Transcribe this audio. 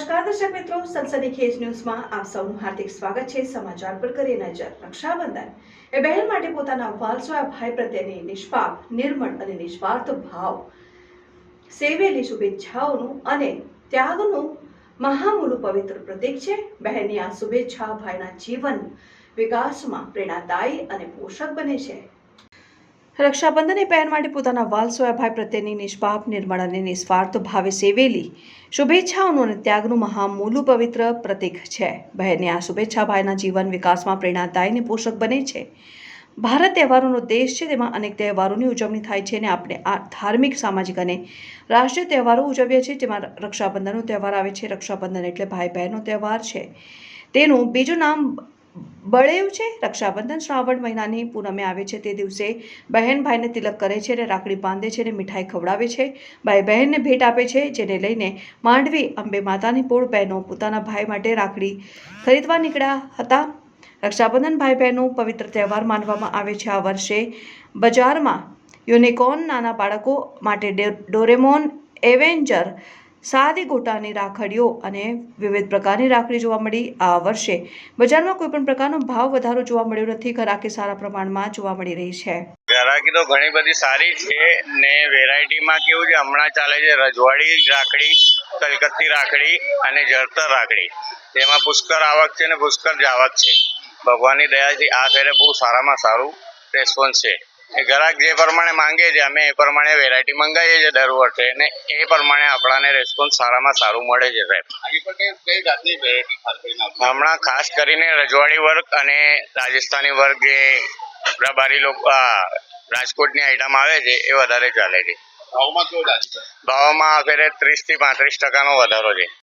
નમસ્કાર, દર્શક મિત્રો. સંસદી ખેજ ન્યૂઝમાં આપ સૌનું હાર્દિક સ્વાગત છે. સમાચાર પર કરીએ નજર. રક્ષાબંધન. એ બહેન માટે પોતાના વાલસોયા ભાઈ પ્રત્યેની નિષ્પાપ, નિર્મળ અને નિસ્વાર્થ ભાવ. સેવેલી શુભેચ્છાઓનું અને ત્યાગનું મહામૂલું પવિત્ર પ્રતીક છે. બહેનની આ શુભેચ્છા ભાઈના જીવન વિકાસમાં પ્રેરણાદાયી અને પોષક બને છે. રક્ષાબંધન એ બહેન માટે પોતાના વાલ સોયાભાઈ પ્રત્યેની નિષ્પાપ, નિર્મળ અને નિસ્વાર્થ ભાવે સેવેલી શુભેચ્છાઓનું અને ત્યાગનું મહામૂલું પવિત્ર પ્રતીક છે. બહેનની આ શુભેચ્છા ભાઈના જીવન વિકાસમાં પ્રેરણાદાયી અને પોષક બને છે. ભારત તહેવારોનો દેશ છે, તેમાં અનેક તહેવારોની ઉજવણી થાય છે અને આપણે આ ધાર્મિક, સામાજિક અને રાષ્ટ્રીય તહેવારો ઉજવીએ છીએ, જેમાં રક્ષાબંધનનો તહેવાર આવે છે. રક્ષાબંધન એટલે ભાઈ બહેનનો તહેવાર છે. તેનું બીજું નામ બળેવ છે, રક્ષાબંધન શ્રાવણ મહિનાની પૂનમે આવે છે તે દિવસે બહેન ભાઈને તિલક કરે છે અને રાખડી બાંધે છે અને મીઠાઈ ખવડાવે છે. ભાઈ બહેનને ભેટ આપે છે, જેને લઈને માંડવી, અંબે માતાની પોળ બહેનો પોતાના ભાઈ માટે રાખડી ખરીદવા નીકળ્યા હતા. રક્ષાબંધન ભાઈ બહેનો પવિત્ર તહેવાર માનવામાં આવે છે. આ વર્ષે બજારમાં યુનિકોર્ન નાના બાળકો માટે ડોરેમોન એવેન્જર સાદી ગોટાની રાખડીઓ અને વિવિધ પ્રકારની રાખડી જોવા મળી આ વર્ષે. બજારમાં કોઈ પણ પ્રકારનો ભાવ વધારો જોવા મળ્યો નથી. ઘરાકી સારા પ્રમાણમાં જોવા મળી રહી છે. ઘરાકી તો ઘણી બધી સારી છે ને વેરાયટીમાં કેવું છે? હમણાં ચાલે છે રજવાડી રાખડી, કલકત્તી રાખડી અને જળતર રાખડી. તેમાં પુષ્કર આવક છે ને પુષ્કર જ આવક છે. ભગવાનની દયાથી આ ફેરે બહુ સારામાં સારું રેસ્પોન્સ છે. ગ્રાહક જે પ્રમાણે માંગે છે અમે એ પ્રમાણે વેરાયટી મંગાવીએ છીએ દર વર્ષે અને એ પ્રમાણે આપણાને રેસ્પોન્સ સારામાં સારું મળે છે સાહેબ. હમણાં ખાસ કરીને રજવાડી વર્ક અને રાજસ્થાની વર્ક જે રબારી લોકો આ, રાજકોટની આઈટમ આવે છે એ વધારે ચાલે છે. ભાવમાં ફેરે ત્રીસથી પાંત્રીસ ટકાનો વધારો છે.